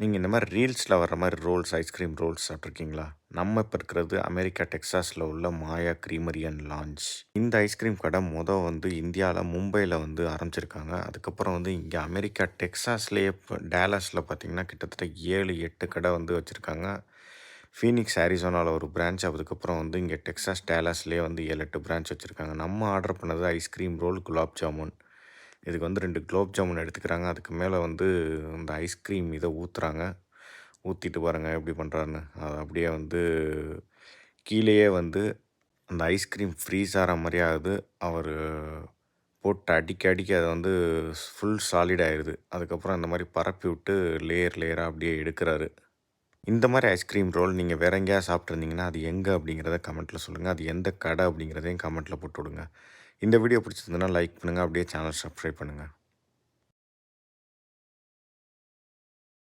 நீங்கள் இந்த மாதிரி ரீல்ஸில் வர்ற மாதிரி ரோல்ஸ் ஐஸ்கிரீம் ரோல்ஸ் சாப்பிட்ருக்கீங்களா நம்ம இப்போ இருக்கிறது அமெரிக்கா டெக்ஸாஸில் உள்ள மாயா கிரீமரி அண்ட் லான்ச். இந்த ஐஸ்கிரீம் கடை மொதல் வந்து இந்தியாவில் மும்பையில் வந்து ஆரம்பிச்சிருக்காங்க. அதுக்கப்புறம் வந்து இங்கே அமெரிக்கா டெக்ஸாஸ்லேயே இப்போ டேலஸில் பார்த்தீங்கன்னா கிட்டத்தட்ட ஏழு எட்டு கடை வந்து வச்சுருக்காங்க. ஃபீனிக்ஸ் ஆரிசோனாவில் ஒரு பிரான்ச். அதுக்கப்புறம் வந்து இங்கே டெக்ஸாஸ் டேலஸ்லேயே வந்து ஏழு எட்டு பிரான்ச் வச்சுருக்காங்க. நம்ம ஆர்டர் பண்ணது ஐஸ்கிரீம் ரோல் குலாப் ஜாமுன். இதுக்கு வந்து ரெண்டு குலோப் ஜாமுன் எடுத்துக்கிறாங்க. அதுக்கு மேலே வந்து இந்த ஐஸ்கிரீம் இதை ஊற்றுறாங்க ஊற்றிட்டு பாருங்கள் எப்படி பண்ணுறாருன்னு அது அப்படியே வந்து கீழேயே வந்து அந்த ஐஸ்கிரீம் ஃப்ரீஸ் ஆகிற மாதிரி ஆகுது. அவர் போட்டு அடிக்க அடிக்க அதை வந்து ஃபுல் சாலிட் ஆயிடுது அதுக்கப்புறம் அந்த மாதிரி பரப்பி விட்டு லேயர் லேயராக அப்படியே எடுக்கிறாரு. இந்த மாதிரி ஐஸ்கிரீம் ரோல் நீங்கள் வேற எங்கேயா சாப்பிட்ருந்தீங்கன்னா அது எங்கே அப்படிங்கிறத கமெண்ட்டில் சொல்லுங்கள் அது எந்த கடை அப்படிங்கிறதையும் கமெண்ட்டில் போட்டு விடுங்க. இந்த வீடியோ பிடிச்சிருந்ததுன்னா லைக் பண்ணுங்கள் அப்படியே சேனல் சப்ஸ்கிரைப் பண்ணுங்கள்